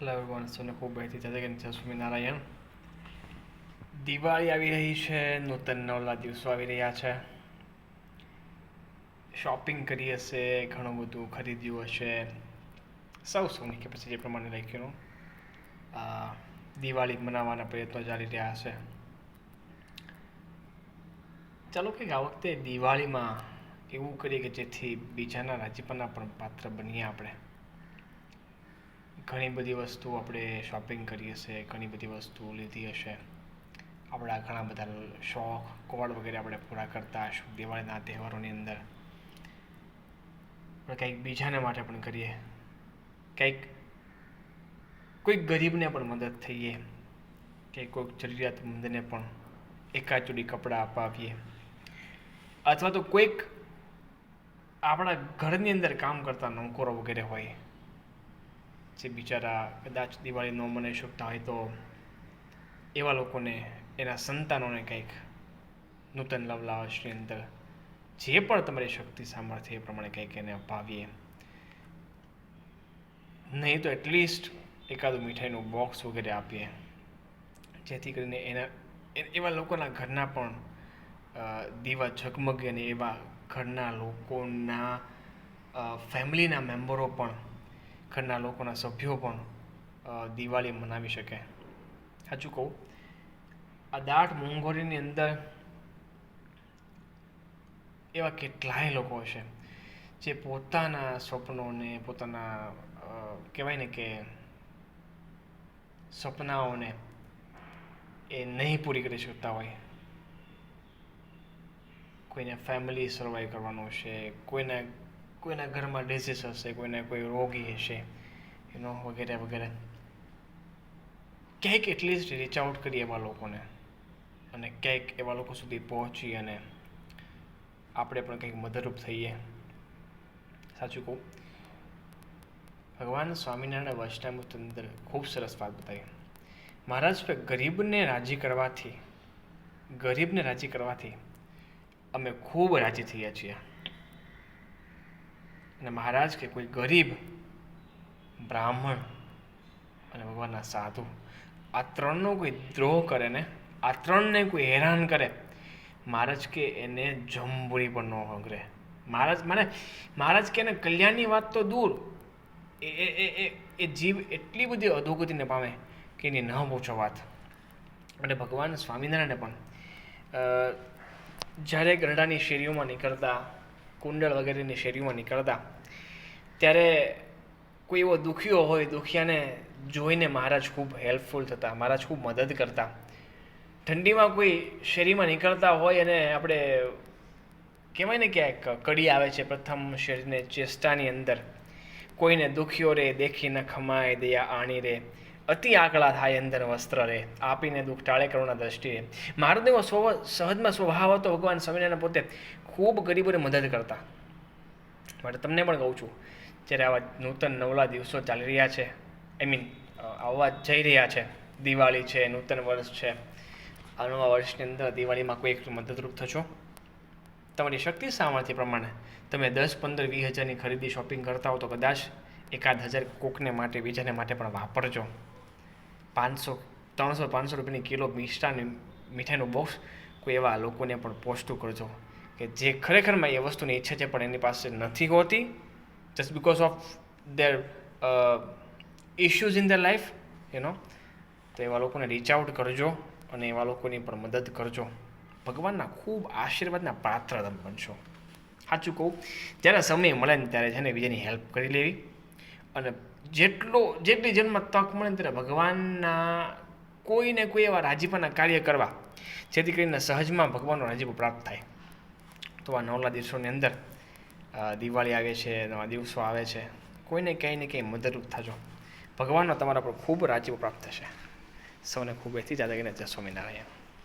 Hello everyone સોને ખૂબ બહેતી થશે કે જસ્મી નારાયણ. દિવાળી આવી રહી છે. નૂતન નવલા દિવસો આવી રહ્યા છે. શોપિંગ કરી હશે, ઘણું બધું ખરીદ્યું હશે. સૌ સૌની કે પછી જે પ્રમાણે લખ્યું દિવાળી મનાવવાના પ્રયત્નો ચાલી રહ્યા હશે ચાલો કંઈક આ વખતે દિવાળીમાં એવું કરીએ કે જેથી બીજાના રાજીપના પણ પાત્ર બનીએ આપણે. ઘણી બધી વસ્તુ આપણે શોપિંગ કરી હશે ઘણી બધી વસ્તુ લીધી હશે. આપણા ઘણા બધા શોખ, કોડ વગેરે આપણે પૂરા કરતા હશું, દિવાળીના તહેવારોની અંદર. આપણે કંઈક બીજાને માટે પણ કરીએ. કંઈક, કોઈક ગરીબને પણ મદદ થઈએ. કે કોઈક જરૂરિયાતમંદને પણ એકાચુડી કપડાં અપાવીએ. અથવા તો કોઈક આપણા ઘરની અંદર કામ કરતા નોકરો વગેરે હોય. જે બિચારા કદાચ દિવાળી ન મનાવી શકતા હોય તો એવા લોકોને, એના સંતાનોને કંઈક નૂતન લવલા વર્ષની અંદર જે પણ તમારી શક્તિ સામર્થ્ય એ પ્રમાણે કંઈક એને અપાવીએ. નહીં તો એટલીસ્ટ એકાદું મીઠાઈનું બોક્સ વગેરે આપીએ. જેથી કરીને એના એવા લોકોના ઘરના પણ દીવા ઝગમગે અને એવા ઘરના લોકોના ફેમિલીના મેમ્બરો પણ ઘરના લોકોના સભ્યો પણ દિવાળી મનાવી શકે. સાચું કહું? આ દાટ મોંઘોરીની અંદર એવા કેટલાય લોકો હશે, જે પોતાના સ્વપ્નોને, પોતાના કહેવાય ને કે સપનાઓને એ નહીં પૂરી કરી શકતા હોય. કોઈને ફેમિલી સર્વાઈવ કરવાનું હશે, કોઈના કોઈના ઘરમાં ડિઝીઝ હશે, કોઈને કોઈ રોગી હશે એનો વગેરે વગેરે. ક્યાંક એટલીસ્ટ રીચ આઉટ કરીએ એવા લોકોને અને ક્યાંક એવા લોકો સુધી પહોંચી અને આપણે પણ કંઈક મદદરૂપ થઈએ. સાચું કહું? ભગવાન સ્વામિનારાયણ વૈષ્ણવ અંદર ખૂબ સરસ વાત બતાવી. મહારાજ ગરીબને રાજી કરવાથી, ગરીબને રાજી કરવાથી અમે ખૂબ રાજી થયા છીએ. અને મહારાજ કે કોઈ ગરીબ, બ્રાહ્મણ અને ભગવાનના સાધુ આ ત્રણનો કોઈ દ્રોહ કરે ને, આ ત્રણને કોઈ હેરાન કરે, મહારાજ કે એને જંબુરી પણ ન હંગરે. મહારાજ મને મહારાજ કે એને કલ્યાણની વાત તો દૂર. એ એ એ એ જીવ એટલી બધી અધોગતિને પામે કે એની ન પૂછો વાત. અને ભગવાન સ્વામિનારાયણે પણ જ્યારે ગરડાની શેરીઓમાં નીકળતા કુંડળ વગેરેની શેરીમાં નીકળતા. ત્યારે કોઈ એવો દુખીઓ હોય, દુખિયાને જોઈને મહારાજ ખૂબ હેલ્પફુલ થતા, મહારાજ ખૂબ મદદ કરતા. ઠંડીમાં કોઈ શેરીમાં નીકળતા હોય અને આપણે કહેવાય ને ક્યાંક કડી આવે છે પ્રથમ શરીરને ચેષ્ટાની અંદર. કોઈને દુખ્યો રે, દેખી ન ખમાય, દયા આણી રે. અતિ આકળા થાય અંદર વસ્ત્ર રે, આપીને દુઃખ ટાળે કરુણા દ્રષ્ટિએ. મારુદેવો મારો દેવો સ્વ, સહજમાં સ્વભાવ હતો ભગવાન સ્વામિનારાયણ પોતે ખૂબ ગરીબોને મદદ કરતા. માટે તમને પણ કહું છું, જ્યારે આવા નૂતન નવલા દિવસો ચાલી રહ્યા છે આઈ મીન આવવા જઈ રહ્યા છે, દિવાળી છે, નૂતન વર્ષ છે આ નવા વર્ષની અંદર દિવાળીમાં કોઈ એક મદદરૂપ થશો? તમારી શક્તિ સામર્થ્ય પ્રમાણે તમે દસ, પંદર, વીસ હજારની ખરીદી શોપિંગ કરતા હો તો કદાચ એકાદ હજાર કોકને માટે, બીજાને માટે પણ વાપરજો. પાંચસો, ત્રણસો, પાંચસો રૂપિયાની કિલો મિષ્ટાન મીઠાઈનું બોક્સ કોઈ એવા લોકોને પણ પોસ્ટું કરજો. કે જે ખરેખરમાં એ વસ્તુની ઈચ્છા છે પણ એની પાસે નથી હોતી. Just because of their issues in the life you તો એવા લોકોને રીચ આઉટ કરજો અને એવા લોકોની પણ મદદ કરજો. ભગવાનના ખૂબ આશીર્વાદના પાત્ર તમે બનશો. સાચું કહું, જ્યારે સમય મળે ને ત્યારે છે ને બીજાની હેલ્પ કરી લેવી. અને જેટલો, જેટલી જન્મ તક મળે ત્યારે ભગવાનના કોઈને કોઈ એવા રાજીપાના કાર્ય કરવા. જેથી કરીને સહજમાં ભગવાનનો રાજીપો પ્રાપ્ત થાય. તો આ નવલા દિવસોની અંદર દિવાળી આવે છે, નવા દિવસો આવે છે. કોઈને ક્યાંય ને ક્યાંય મદદરૂપ થજો. ભગવાનનો તમારા પર ખૂબ રાજીપો પ્રાપ્ત થશે. સૌને ખૂબ એથી જાદા કરીને જય સ્વામિનારાયણ.